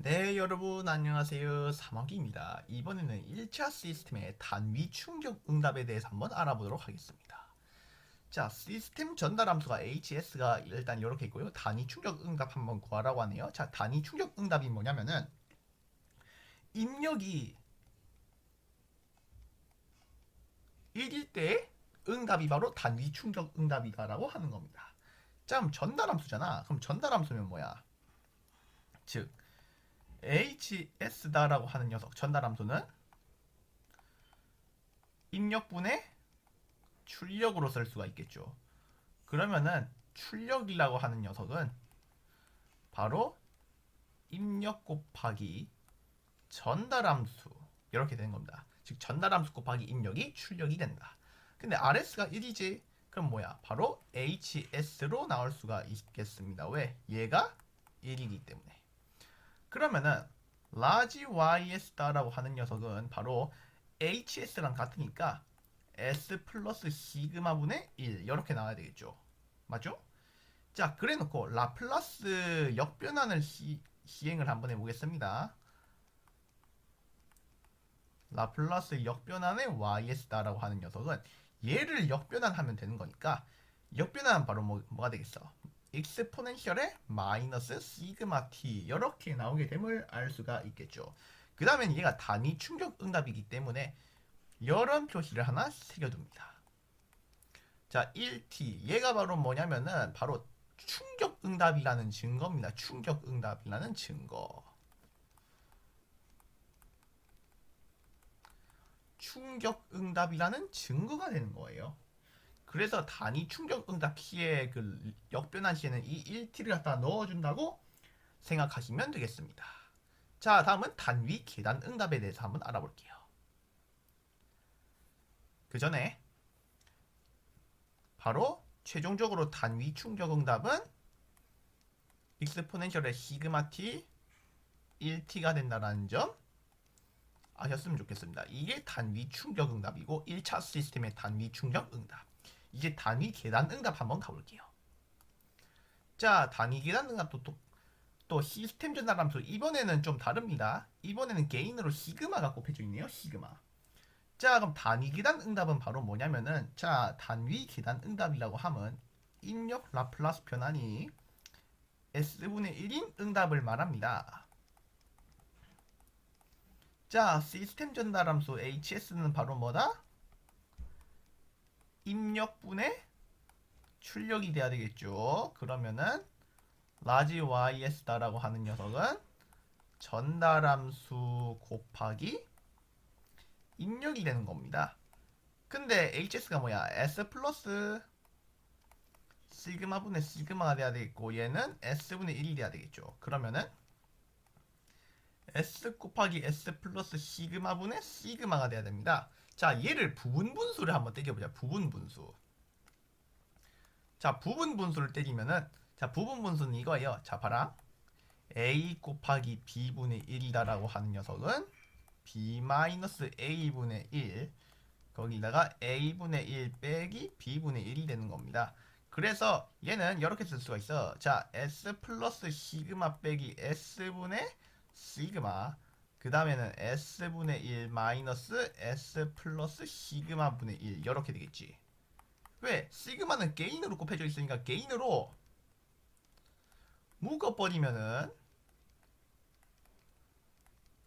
네, 여러분 안녕하세요. 사막입니다. 이번에는 1차 시스템의 단위 충격 응답에 대해서 한번 알아보도록 하겠습니다. 자, 시스템 전달 함수가 HS가 일단 이렇게 있고요. 단위 충격 응답 한번 구하라고 하네요. 자, 단위 충격 응답이 뭐냐면은 입력이 1일 때 응답이 바로 단위 충격 응답이다라고 하는 겁니다. 자, 그럼 전달 함수잖아. 그럼 전달 함수면 뭐야? 즉 HS다라고 하는 녀석 전달 함수는 입력분의 출력으로 쓸 수가 있겠죠. 그러면은 출력이라고 하는 녀석은 바로 입력 곱하기 전달 함수 이렇게 되는 겁니다. 즉 전달 함수 곱하기 입력이 출력이 된다. 근데 RS가 1이지 그럼 뭐야? 바로 HS로 나올 수가 있겠습니다. 왜? 얘가 1이기 때문에. 그러면은 라지 YS다라고 하는 녀석은 바로 HS랑 같으니까 S 플러스 시그마 분의 1 이렇게 나와야 되겠죠. 맞죠? 자, 그래놓고 라플라스 역변환을 시, 시행을 한번 해보겠습니다. 라플라스 역변환의 YS다라고 하는 녀석은 얘를 역변환하면 되는 거니까 역변환은 바로 뭐, 뭐가 되겠어? 익스포넨셜의 마이너스 시그마 t 이렇게 나오게 됨을 알 수가 있겠죠. 그 다음엔 얘가 단위 충격 응답이기 때문에 이런 표시를 하나 새겨둡니다. 자, 1t 얘가 바로 뭐냐면은 바로 충격 응답이라는 증거입니다. 충격 응답이라는 증거. 충격 응답이라는 증거가 되는 거예요. 그래서 단위 충격 응답 시에 그 역변환 시에는 이 1t를 갖다 넣어준다고 생각하시면 되겠습니다. 자, 다음은 단위 계단 응답에 대해서 한번 알아볼게요. 그 전에 바로 최종적으로 단위 충격 응답은 익스포넨셜의 시그마 t 1t가 된다는 점 아셨으면 좋겠습니다. 이게 단위 충격 응답이고 1차 시스템의 단위 충격 응답. 이제 단위 계단 응답 한번 가볼게요. 자, 단위 계단 응답도 또, 또 시스템 전달 함수 이번에는 좀 다릅니다. 이번에는 개인으로 시그마가 꼽혀져 있네요. 시그마. 자, 그럼 단위 계단 응답은 바로 뭐냐면은 자, 단위 계단 응답이라고 하면 입력 라플라스 변환이 s분의 1인 응답을 말합니다. 자, 시스템 전달 함수 HS는 바로 뭐다? 입력분의 출력이 돼야 되겠죠. 그러면은 라지 YS다라고 하는 녀석은 전달함수 곱하기 입력이 되는 겁니다. 근데 HS가 뭐야? S 플러스 시그마 분의 시그마가 돼야 되겠고 얘는 S분의 1이 돼야 되겠죠. 그러면은 S 곱하기 S 플러스 시그마 분의 시그마가 돼야 됩니다. 자, 얘를 부분 분수를 한번 떼겨보자. 부분 분수. 자, 부분 분수를 떼기면은 자, 부분 분수는 이거예요. 자, 봐라. A 곱하기 B분의 1이다라고 하는 녀석은 B 마이너스 A분의 1 거기다가 A분의 1 빼기 B분의 1이 되는 겁니다. 그래서 얘는 이렇게 쓸 수가 있어. 자, S 플러스 시그마 빼기 S분의 시그마 그 다음에는 S분의 1 마이너스 S 플러스 시그마 분의 1 이렇게 되겠지. 왜? 시그마는 개인으로 곱해져 있으니까 개인으로 묶어버리면은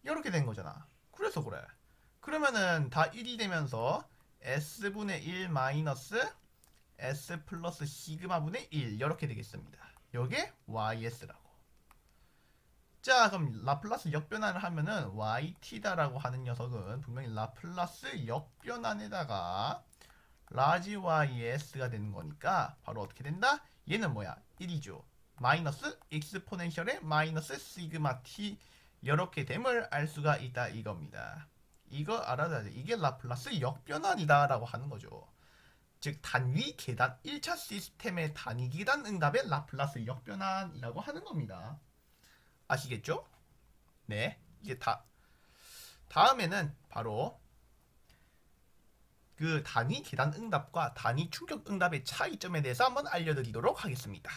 이렇게 된 거잖아. 그래서 그래. 그러면은 다 1이 되면서 S분의 1 마이너스 S 플러스 시그마 분의 1 이렇게 되겠습니다. 요게 YS라고 자 그럼 라플라스 역변환을 하면은 yt다라고 하는 녀석은 분명히 라플라스 역변환에다가 라지 ys가 되는 거니까 바로 어떻게 된다? 얘는 뭐야? 1이죠. 마이너스 익스포넨셜의 마이너스 시그마 t 이렇게 됨을 알 수가 있다 이겁니다. 이거 알아둬야 돼. 이게 라플라스 역변환이다라고 하는 거죠. 즉 단위 계단 1차 시스템의 단위 계단 응답의 라플라스 역변환이라고 하는 겁니다. 아시겠죠? 네, 이게 다 다음에는 바로 그 단위 계단 응답과 단위 충격 응답의 차이점에 대해서 한번 알려드리도록 하겠습니다.